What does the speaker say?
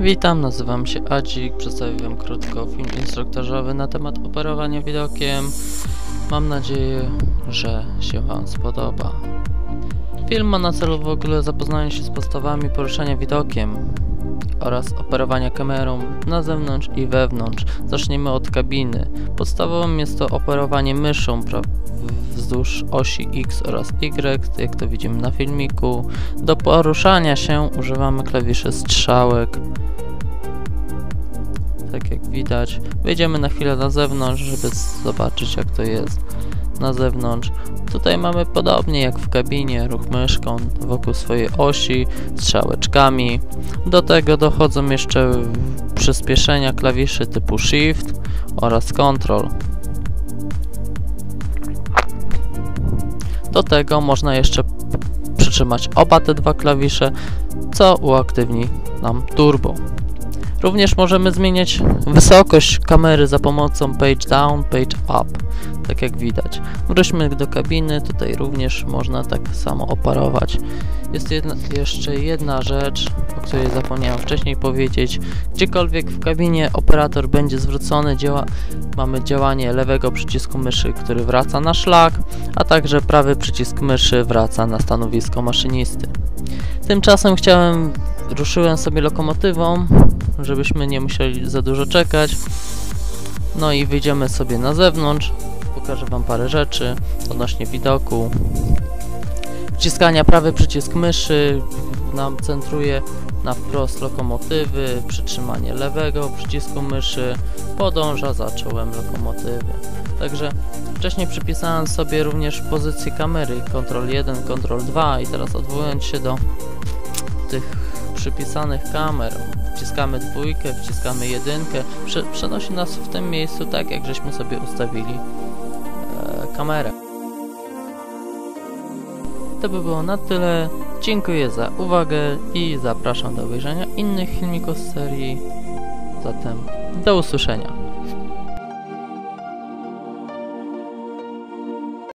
Witam, nazywam się Adzik, przedstawię Wam krótko film instruktażowy na temat operowania widokiem. Mam nadzieję, że się Wam spodoba. Film ma na celu w ogóle zapoznanie się z podstawami poruszania widokiem oraz operowania kamerą na zewnątrz i wewnątrz. Zaczniemy od kabiny. Podstawową jest to operowanie myszą wzdłuż osi X oraz Y, jak to widzimy na filmiku. Do poruszania się używamy klawiszy strzałek. Tak jak widać. Wyjdziemy na chwilę na zewnątrz, żeby zobaczyć jak to jest na zewnątrz. Tutaj mamy podobnie jak w kabinie, ruch myszką wokół swojej osi, strzałeczkami. Do tego dochodzą jeszcze przyspieszenia klawiszy typu Shift oraz Control. Do tego można jeszcze przytrzymać oba te dwa klawisze, co uaktywni nam turbo. Również możemy zmieniać wysokość kamery za pomocą page down, page up, tak jak widać. Wróćmy do kabiny, tutaj również można tak samo operować. Jest jedna, jeszcze jedna rzecz, o której zapomniałem wcześniej powiedzieć. Gdziekolwiek w kabinie operator będzie zwrócony, działa, mamy działanie lewego przycisku myszy, który wraca na szlak, a także prawy przycisk myszy wraca na stanowisko maszynisty. Tymczasem chciałem, ruszyłem sobie lokomotywą, żebyśmy nie musieli za dużo czekać. No i wyjdziemy sobie na zewnątrz. Pokażę Wam parę rzeczy odnośnie widoku. Wciskania prawy przycisk myszy nam centruje na wprost lokomotywy, przytrzymanie lewego przycisku myszy podąża za czołem lokomotywy. Także wcześniej przypisałem sobie również pozycję kamery Ctrl 1, Ctrl 2 i teraz odwołując się do tych przypisanych kamer. Wciskamy dwójkę, wciskamy jedynkę. Prze przenosi nas w tym miejscu tak jak żeśmy sobie ustawili e, kamerę. To by było na tyle. Dziękuję za uwagę i zapraszam do obejrzenia innych filmików z serii. Zatem do usłyszenia